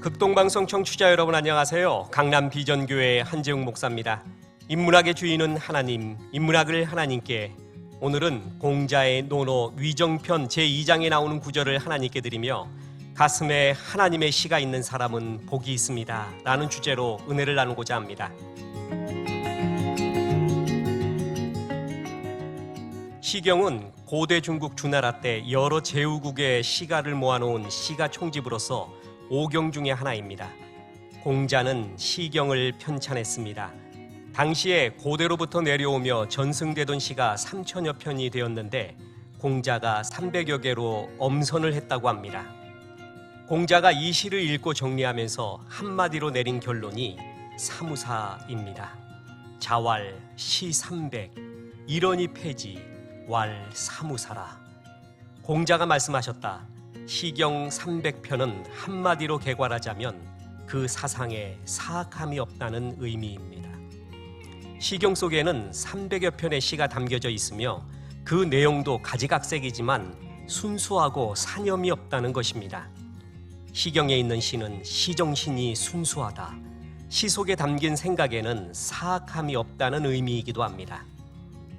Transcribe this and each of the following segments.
극동방송 청취자 여러분 안녕하세요. 강남 비전교회 한재웅 목사입니다. 인문학의 주인은 하나님, 인문학을 하나님께 오늘은 공자의 논어 위정편 제2장에 나오는 구절을 하나님께 드리며 가슴에 하나님의 시가 있는 사람은 복이 있습니다. 라는 주제로 은혜를 나누고자 합니다. 시경은 고대 중국 주나라 때 여러 제후국의 시가를 모아놓은 시가 총집으로서 오경 중의 하나입니다. 공자는 시경을 편찬했습니다. 당시에 고대로부터 내려오며 전승되던 시가 3천여 편이 되었는데 공자가 300여 개로 엄선을 했다고 합니다. 공자가 이 시를 읽고 정리하면서 한마디로 내린 결론이 사무사입니다. 자왈 시 300, 이런이 폐지, 왈 사무사라. 공자가 말씀하셨다. 시경 300편은 한마디로 개괄하자면 그 사상에 사악함이 없다는 의미입니다. 시경 속에는 300여 편의 시가 담겨져 있으며 그 내용도 가지각색이지만 순수하고 사념이 없다는 것입니다. 시경에 있는 시는 시정신이 순수하다. 시 속에 담긴 생각에는 사악함이 없다는 의미이기도 합니다.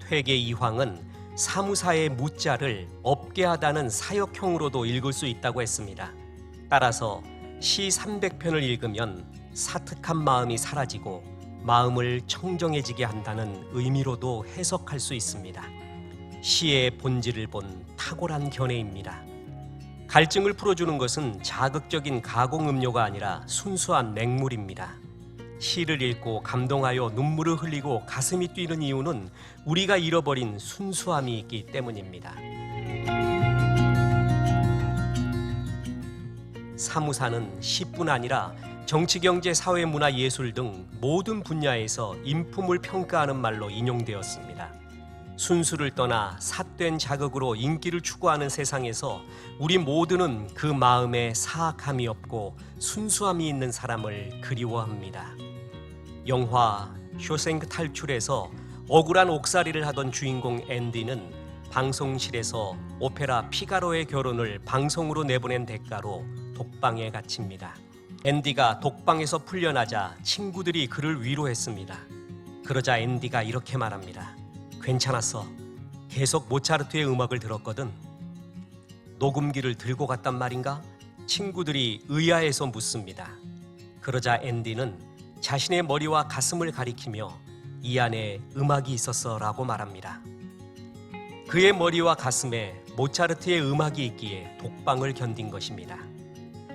퇴계 이황은 사무사의 무자를 없게 하다는 사역형으로도 읽을 수 있다고 했습니다. 따라서 시 300편을 읽으면 사특한 마음이 사라지고 마음을 청정해지게 한다는 의미로도 해석할 수 있습니다. 시의 본질을 본 탁월한 견해입니다. 갈증을 풀어주는 것은 자극적인 가공 음료가 아니라 순수한 맹물입니다. 시를 읽고 감동하여 눈물을 흘리고 가슴이 뛰는 이유는 우리가 잃어버린 순수함이 있기 때문입니다. 사무사는 시뿐 아니라 정치, 경제, 사회, 문화, 예술 등 모든 분야에서 인품을 평가하는 말로 인용되었습니다. 순수를 떠나 삿된 자극으로 인기를 추구하는 세상에서 우리 모두는 그 마음에 사악함이 없고 순수함이 있는 사람을 그리워합니다. 영화 쇼생크 탈출에서 억울한 옥살이를 하던 주인공 앤디는 방송실에서 오페라 피가로의 결혼을 방송으로 내보낸 대가로 독방에 갇힙니다. 앤디가 독방에서 풀려나자 친구들이 그를 위로했습니다. 그러자 앤디가 이렇게 말합니다. 괜찮았어. 계속 모차르트의 음악을 들었거든. 녹음기를 들고 갔단 말인가? 친구들이 의아해서 묻습니다. 그러자 앤디는 자신의 머리와 가슴을 가리키며 이 안에 음악이 있었어라고 말합니다. 그의 머리와 가슴에 모차르트의 음악이 있기에 독방을 견딘 것입니다.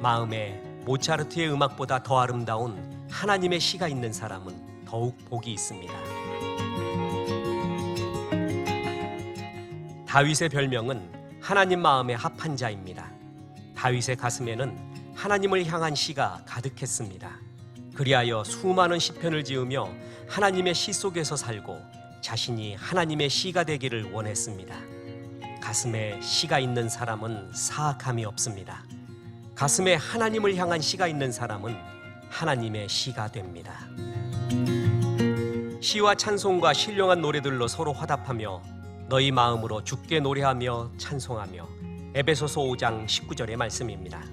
마음에 모차르트의 음악보다 더 아름다운 하나님의 시가 있는 사람은 더욱 복이 있습니다. 다윗의 별명은 하나님 마음에 합한 자입니다. 다윗의 가슴에는 하나님을 향한 시가 가득했습니다. 그리하여 수많은 시편을 지으며 하나님의 시 속에서 살고 자신이 하나님의 시가 되기를 원했습니다. 가슴에 시가 있는 사람은 사악함이 없습니다. 가슴에 하나님을 향한 시가 있는 사람은 하나님의 시가 됩니다. 시와 찬송과 신령한 노래들로 서로 화답하며 너희 마음으로 주께 노래하며 찬송하며 에베소서 5장 19절의 말씀입니다.